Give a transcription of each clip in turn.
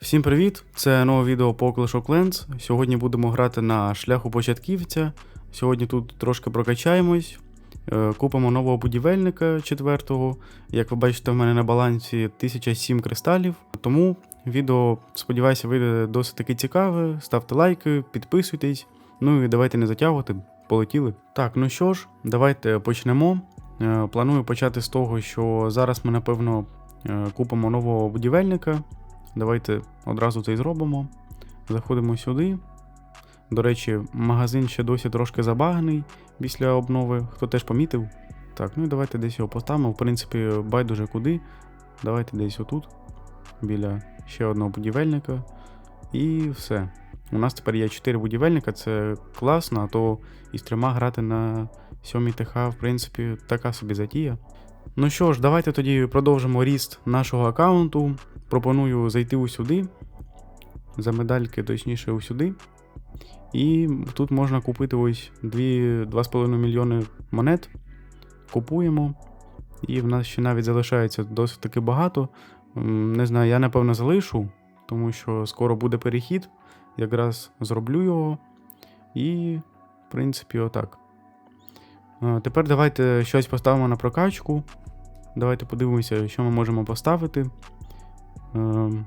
Всім привіт! Це нове відео по Clash of Clans. Сьогодні будемо грати на шляху початківця. Сьогодні тут трошки прокачаємось, е, купимо нового будівельника четвертого. Як ви бачите, в мене на балансі 1007 кристалів. Тому відео, сподіваюся, вийде досить таки цікаве. Ставте лайки, підписуйтесь. Ну і давайте не затягувати, полетіли. Так, ну що ж, давайте почнемо. Е, Планую почати з того, що зараз ми, напевно, е, купимо нового будівельника. Давайте одразу це і зробимо. Заходимо сюди. До речі, магазин ще досі трошки забаганий після обнови, хто теж помітив. Так, ну і давайте десь його поставимо. В принципі, байдуже куди. Давайте десь отут, біля ще одного будівельника. І все. У нас тепер є 4 будівельника, це класно, а то із трьома грати на 7 ТХ, в принципі, така собі затія. Ну що ж, давайте тоді продовжимо ріст нашого аккаунту. Пропоную зайти усюди. За медальки, точніше, усюди. І тут можна купити ось 2, 2,5 мільйони монет. Купуємо. І в нас ще навіть залишається досить таки багато. Не знаю, я напевно залишу, тому що скоро буде перехід. Якраз зроблю його. І, в принципі, отак. Тепер давайте щось поставимо на прокачку. Давайте подивимося, що ми можемо поставити. Ем,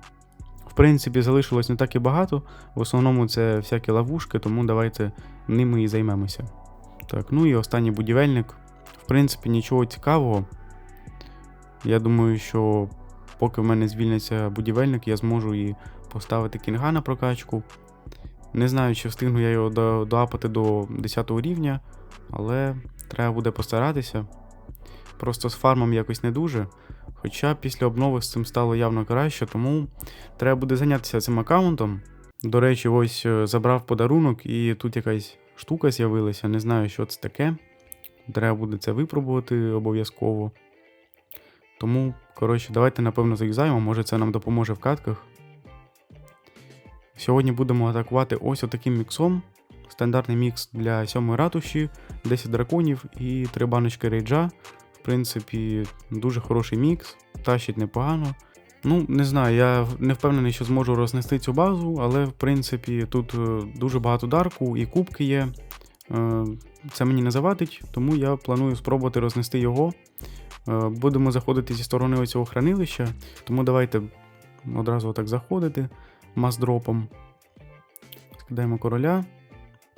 В принципі, залишилось не так і багато. В основному це всякі ловушки, тому давайте ними і займемося. Так, ну і останній будівельник. В принципі, нічого цікавого. Я думаю, що поки в мене звільниться будівельник, я зможу і поставити кінга на прокачку. Не знаю, чи встигну я його до- доапати до 10 рівня, але треба буде постаратися. Просто з фармом якось не дуже. Хоча після обнови з цим стало явно краще, тому треба буде зайнятися цим аккаунтом. До речі, ось е, забрав подарунок, і тут якась штука з'явилася. Не знаю, що це таке. Треба буде це випробувати обов'язково. Тому, коротше, давайте, напевно, заюзаємо, може це нам допоможе в катках. Сьогодні будемо атакувати ось отаким міксом. Стандартний мікс для сьомої ратуші, 10 драконів і 3 баночки рейджа. Принципі, дуже хороший мікс, тащить непогано. Ну, не знаю, я не впевнений, що зможу рознести цю базу, але в принципі тут е, дуже багато дарку і кубки є. Е, Це мені не завадить, тому я планую спробувати рознести його. Е, Будемо заходити зі сторони оцього хранилища, тому давайте одразу отак заходити маздропом. Скидаємо короля,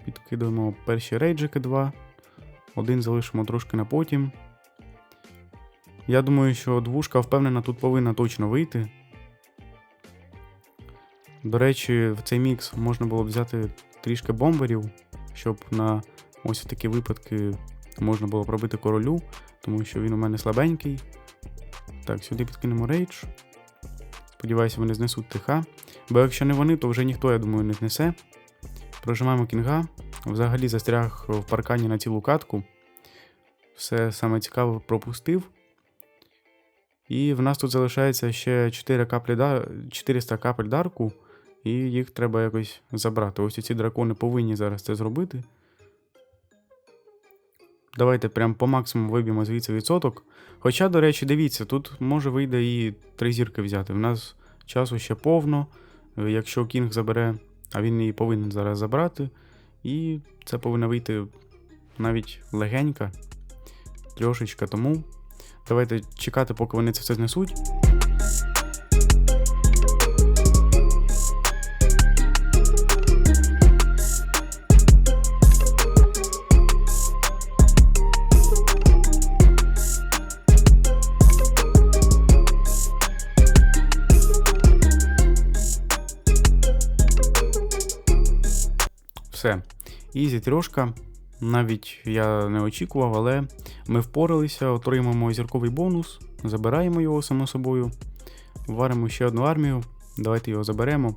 підкидуємо перші рейджики 2. Один залишимо трошки на потім. Я думаю, що двушка впевнена тут повинна точно вийти. До речі, в цей мікс можна було б взяти трішки бомберів, щоб на ось такі випадки можна було пробити королю, тому що він у мене слабенький. Так, сюди підкинемо рейдж. Сподіваюся, вони знесуть ТХ. Бо якщо не вони, то вже ніхто, я думаю, не знесе. Прожимаємо кінга. Взагалі застряг в паркані на цілу катку. Все саме цікаве пропустив. І в нас тут залишається ще 4 каплі да... 400 капель дарку, і їх треба якось забрати. Ось ці дракони повинні зараз це зробити. Давайте прям по максимуму виб'ємо звідси відсоток. Хоча, до речі, дивіться, тут може вийде і три зірки взяти. В нас часу ще повно. Якщо Кінг забере, а він її повинен зараз забрати. І це повинна вийти навіть легенька, трьошечка. Тому давайте чекати, поки вони це все знесуть. Все. Ізі трьошка. Навіть я не очікував, але ми впоралися, отримаємо зірковий бонус, забираємо його само собою. Варимо ще одну армію. Давайте його заберемо.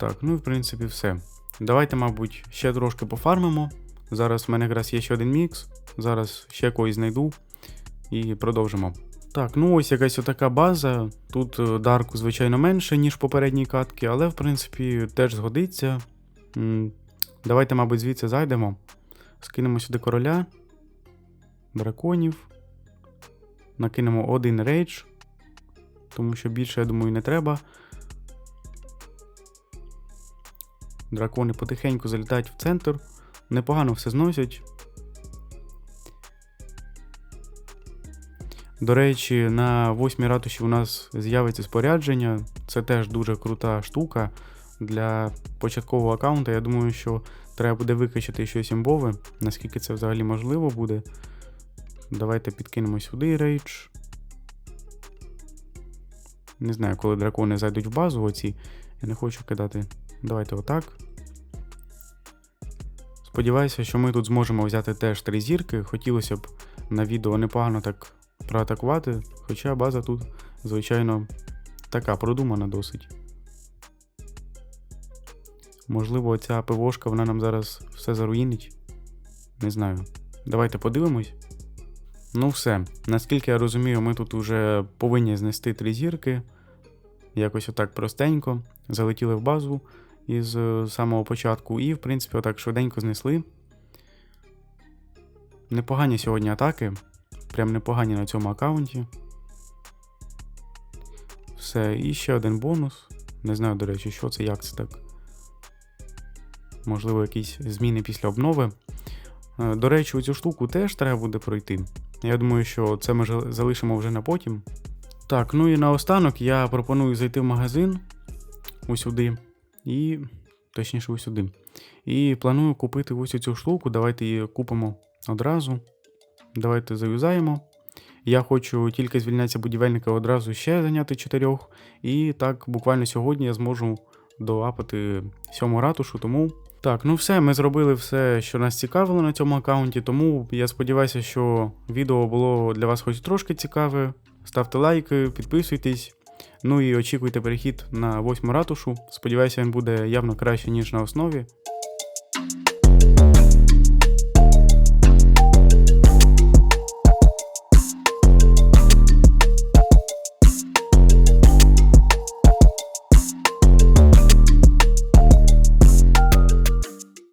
Так, ну і в принципі все. Давайте, мабуть, ще трошки пофармимо. Зараз в мене якраз є ще один мікс. Зараз ще когось знайду і продовжимо. Так, ну ось якась отака база. Тут е, дарку, звичайно, менше, ніж попередній катки, але в принципі теж згодиться. Давайте, мабуть, звідси зайдемо. Скинемо сюди короля, драконів. Накинемо один рейдж. тому що більше, я думаю, не треба. Дракони потихеньку залітають в центр. Непогано все зносять. До речі, на восьмій ратуші у нас з'явиться спорядження. Це теж дуже крута штука для початкового аккаунта. Я думаю, що треба буде викачати щось імбове, наскільки це взагалі можливо буде. Давайте підкинемо сюди рейдж. Не знаю, коли дракони зайдуть в базу оці. Я не хочу кидати. Давайте отак. Сподіваюся, що ми тут зможемо взяти теж три зірки. Хотілося б на відео непогано так проатакувати, хоча база тут, звичайно, така продумана досить. Можливо, ця ПВОшка вона нам зараз все заруїнить. Не знаю. Давайте подивимось. Ну, все. Наскільки я розумію, ми тут вже повинні знести три зірки. Якось отак простенько. Залетіли в базу із е, самого початку, і, в принципі, отак швиденько знесли. Непогані сьогодні атаки. Прям непогані на цьому аккаунті. Все, і ще один бонус. Не знаю, до речі, що це, як це так. Можливо, якісь зміни після обнови. Е, До речі, цю штуку теж треба буде пройти. Я думаю, що це ми залишимо вже на потім. Так, ну і наостанок я пропоную зайти в магазин усюди. І. Точніше, усюди. І планую купити ось цю штуку. Давайте її купимо одразу. Давайте заюзаємо. Я хочу тільки звільнятися будівельника одразу ще зайняти чотирьох. І так, буквально сьогодні я зможу доапати сьому ратушу, тому. Так, ну все, ми зробили все, що нас цікавило на цьому аккаунті, тому я сподіваюся, що відео було для вас хоч трошки цікаве. Ставте лайки, підписуйтесь. Ну і очікуйте перехід на восьму ратушу. Сподіваюся, він буде явно краще, ніж на основі.